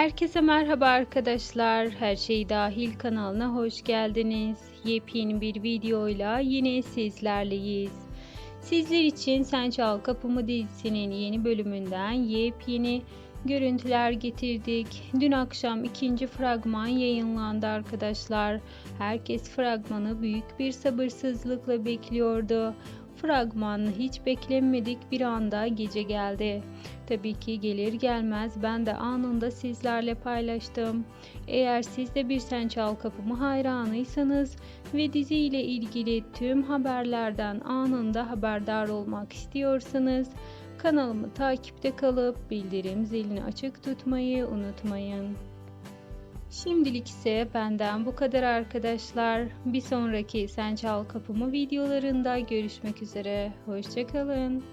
Herkese merhaba arkadaşlar. Her şey dahil kanalına hoş geldiniz. Yepyeni bir videoyla yine sizlerleyiz. Sizler için Sen Çal Kapımı dizisinin yeni bölümünden yepyeni görüntüler getirdik. Dün akşam ikinci fragman yayınlandı arkadaşlar. Herkes fragmanı büyük bir sabırsızlıkla bekliyordu. Fragmanı hiç beklenmedik bir anda gece geldi. Tabii ki gelir gelmez ben de anında sizlerle paylaştım. Eğer siz de bir Sen Çal Kapımı hayranıysanız ve dizi ile ilgili tüm haberlerden anında haberdar olmak istiyorsanız kanalımı takipte kalıp bildirim zilini açık tutmayı unutmayın. Şimdilik ise benden bu kadar arkadaşlar. Bir sonraki Sen Çal Kapımı videolarında görüşmek üzere. Hoşçakalın.